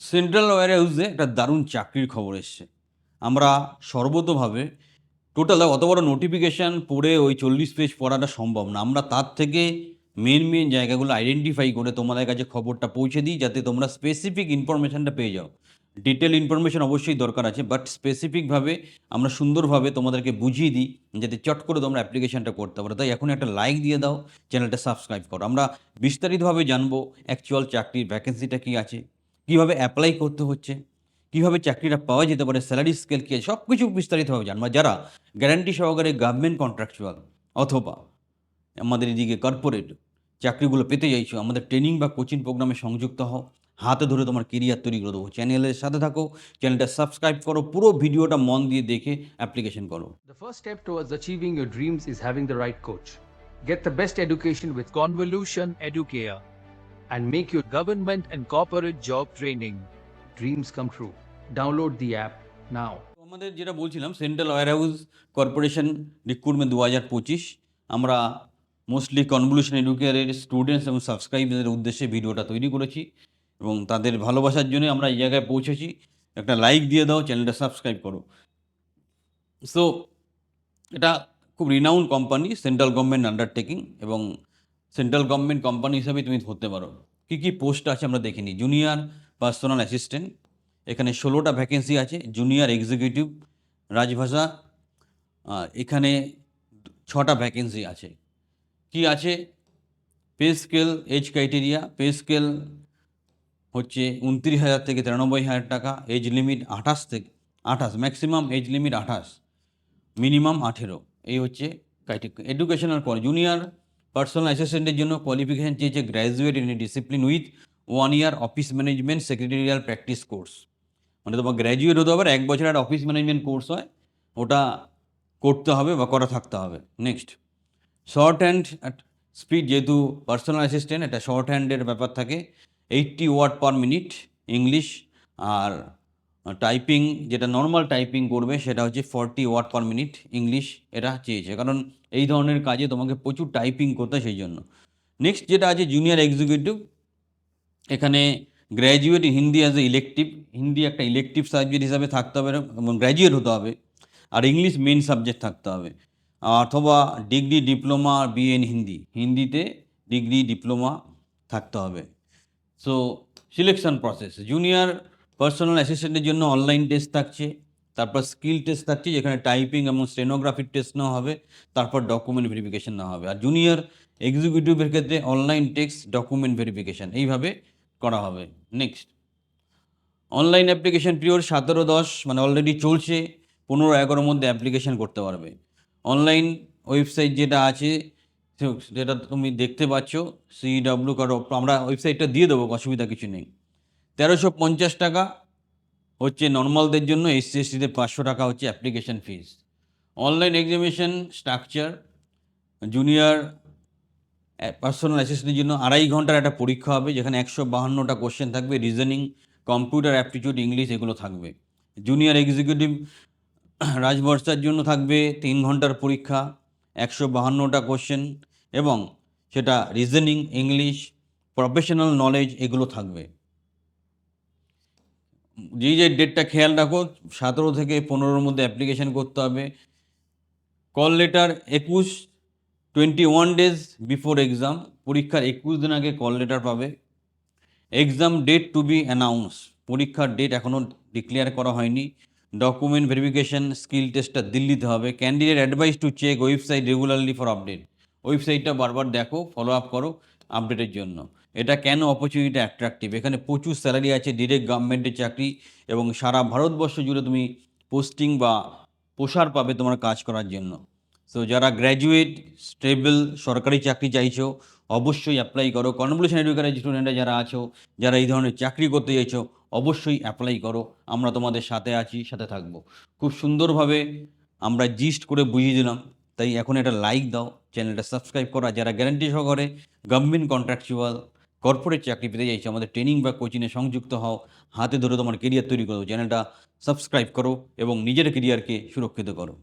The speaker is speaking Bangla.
সেন্ট্রাল ওয়ার হাউসে একটা দারুণ চাকরির খবর এসছে। আমরা সর্বতভাবে টোটাল অত বড় নোটিফিকেশান পড়ে ওই চল্লিশ পেজ পড়াটা সম্ভব না। আমরা তার থেকে মেন মেন জায়গাগুলো আইডেন্টিফাই করে তোমাদের কাছে খবরটা পৌঁছে দিই যাতে তোমরা স্পেসিফিক ইনফরমেশানটা পেয়ে যাও। ডিটেল ইনফরমেশন অবশ্যই দরকার আছে বাট স্পেসিফিকভাবে আমরা সুন্দরভাবে তোমাদেরকে বুঝিয়ে দিই যাতে চট করে তোমরা অ্যাপ্লিকেশনটা করতে পারো। তাই এখন একটা লাইক দিয়ে দাও চ্যানেলটা সাবস্ক্রাইব করো। আমরা বিস্তারিতভাবে জানব অ্যাকচুয়াল চাকরির ভ্যাকেন্সিটা কী আছে। কীভাবে অ্যাপ্লাই করতে হচ্ছে, কীভাবে চাকরিটা পাওয়া যেতে পারে স্যালারি স্কেল কী সব কিছু বিস্তারিতভাবে জানব যারা গ্যারান্টি সহকারে গভর্নমেন্ট কন্ট্রাকচুয়াল অথবা আমাদের এদিকে কর্পোরেট চাকরিগুলো পেতে চাইছো, আমাদের ট্রেনিং বা কোচিং প্রোগ্রামে সংযুক্ত হও, হাতে ধরে তোমার কেরিয়ার তৈরি করে দেবো চ্যানেলের সাথে থাকো চ্যানেলটা সাবস্ক্রাইব করো, পুরো ভিডিওটা মন দিয়ে দেখে অ্যাপ্লিকেশন করো The first step towards achieving your dreams is having the right coach. Get the best education with Convolution Educare. And make your government and corporate job training dreams come true. Download the app now. আমাদের যেটা বলছিলাম central warehouse corporation recruitment দু হাজার পঁচিশ, আমরা মোস্টলি কনভলিউশন এডুকেয়ারের স্টুডেন্টস এবং সাবস্ক্রাইবারদের উদ্দেশ্যে ভিডিওটা তৈরি করেছি এবং তাদের ভালোবাসার জন্য আমরা এই জায়গায় পৌঁছেছি একটা লাইক দিয়ে দাও চ্যানেলটা সাবস্ক্রাইব করো সো এটা খুব renowned company central government undertaking এবং সেন্ট্রাল গভর্নমেন্ট কোম্পানি হিসাবে তুমি ধরতে পারো। কী কী পোস্ট আছে আমরা দেখে নিই জুনিয়র পার্সোনাল অ্যাসিস্ট্যান্ট, এখানে ষোলোটা ভ্যাকেন্সি আছে, জুনিয়র এক্সিকিউটিভ, রাজভাষা এখানে ছটা ভ্যাকেন্সি আছে। কি আছে? Pay scale, age criteria, pay scale হচ্ছে উনত্রিশ হাজার থেকে তিরানব্বই হাজার টাকা, এজ লিমিট আঠাশ থেকে, আঠাশ, ম্যাক্সিমাম এজ লিমিট আঠাশ, মিনিমাম আঠেরো। এই হচ্ছে ক্রাইটে এডুকেশনাল কোয়ালি জুনিয়র পার্সোনাল অ্যাসিস্ট্যান্টের জন্য কোয়ালিফিকেশান চেয়েছে graduate in discipline with one year office management secretarial practice course মানে তোমার গ্র্যাজুয়েট হতে হবে এক বছর একটা অফিস ম্যানেজমেন্ট কোর্স হয়, ওটা করতে হবে বা করা থাকতে হবে। নেক্সট শর্ট হ্যান্ড স্পিড যেহেতু পার্সোনাল অ্যাসিস্ট্যান্ট একটা শর্ট হ্যান্ডের ব্যাপার থাকে eighty word per minute English আর টাইপিং যেটা নর্মাল টাইপিং করবে, সেটা হচ্ছে forty word per minute English এটা চেয়েছে। কারণ এই ধরনের কাজে তোমাকে প্রচুর টাইপিং করতে সেই জন্য। নেক্সট যেটা আছে জুনিয়র এক্সিকিউটিভ এখানে graduate Hindi as a elective Hindi একটা ইলেকটিভ সাবজেক্ট হিসাবে থাকতে হবে, এবং গ্র্যাজুয়েট হতে হবে, আর ইংলিশ মেন সাবজেক্ট থাকতে হবে। অথবা ডিগ্রি ডিপ্লোমা আর বিএ ইন হিন্দি হিন্দিতে ডিগ্রি ডিপ্লোমা থাকতে হবে। So selection process junior personal অ্যাসিস্ট্যান্টের জন্য অনলাইন টেস্ট থাকছে, তারপর স্কিল টেস্ট থাকছে, যেখানে টাইপিং এবং স্টেনোগ্রাফির টেস্ট নেওয়া হবে, তারপর ডকুমেন্ট ভেরিফিকেশন নেওয়া হবে। আর জুনিয়র এক্সিকিউটিভের ক্ষেত্রে অনলাইন টেক্সট ডকুমেন্ট ভেরিফিকেশন এইভাবে করা হবে। নেক্সট অনলাইন অ্যাপ্লিকেশন পিরিয়ড সতেরো দশ মানে অলরেডি চলছে, পনেরো এগারোর মধ্যে অ্যাপ্লিকেশন করতে পারবে। অনলাইন ওয়েবসাইট যেটা আছে যেটা তুমি দেখতে পাচ্ছ সিডব্লিউ কারও আমরা ওয়েবসাইটটা দিয়ে দেবো, অসুবিধা কিছু নেই। তেরোশো পঞ্চাশ টাকা হচ্ছে নর্মালদের জন্য এসসি এসটিদের পাঁচশো টাকা হচ্ছে application fees online examination structure junior personal অ্যাসিস্ট্যান্টের জন্য আড়াই ঘণ্টার একটা পরীক্ষা হবে, যেখানে একশো বাহান্নটা কোশ্চেন থাকবে রিজনিং কম্পিউটার অ্যাপটিটিউড ইংলিশ এগুলো থাকবে। জুনিয়র এক্সিকিউটিভ রাজবর্ষার জন্য থাকবে তিন ঘণ্টার পরীক্ষা, একশো বাহান্নটা কোশ্চেন এবং সেটা রিজনিং ইংলিশ প্রফেশনাল নলেজ এগুলো থাকবে। যেই যে ডেটটা খেয়াল রাখো, সতেরো থেকে পনেরোর মধ্যে অ্যাপ্লিকেশন করতে হবে। কল লেটার একুশ twenty one days before exam পরীক্ষার একুশ দিন আগে কল লেটার পাবে। Exam date to be announce পরীক্ষার ডেট এখনও ডিক্লেয়ার করা হয়নি। ডকুমেন্ট ভেরিফিকেশন স্কিল টেস্টটা দিল্লিতে হবে। Candidate advise to check website regularly for update ওয়েবসাইটটা বারবার দেখো ফলো আপ করো আপডেটের জন্য। এটা কেন অপরচুনিটি অ্যাট্রাকটিভ এখানে প্রচুর স্যালারি আছে ডিরেক্ট গভর্নমেন্টের চাকরি এবং সারা ভারতবর্ষ জুড়ে তুমি পোস্টিং বা প্রসার পাবে তোমার কাজ করার জন্য। সো যারা গ্র্যাজুয়েট স্টেবল সরকারি চাকরি চাইছো, অবশ্যই অ্যাপ্লাই করো। কনভলিউশন এডুকেটার স্টুডেন্টরা যারা আছো, যারা এই ধরনের চাকরি করতে চাইছো, অবশ্যই অ্যাপ্লাই করো। আমরা তোমাদের সাথে আছি, সাথে থাকব। খুব সুন্দরভাবে আমরা জিস্ট করে বুঝিয়ে দিলাম। তাই এখন এটা লাইক দাও চ্যানেলটা সাবস্ক্রাইব করা। যারা গ্যারান্টি সহকারে গভর্নমেন্ট কন্ট্রাকচুয়াল কর্পোরেট চাকরি পেতে চাইছো, আমাদের ট্রেনিং বা কোচিংয়ে সংযুক্ত হও, হাতে ধরে তোমার কেরিয়ার তৈরি করো চ্যানেলটা সাবস্ক্রাইব করো এবং নিজের কেরিয়ারকে সুরক্ষিত করো।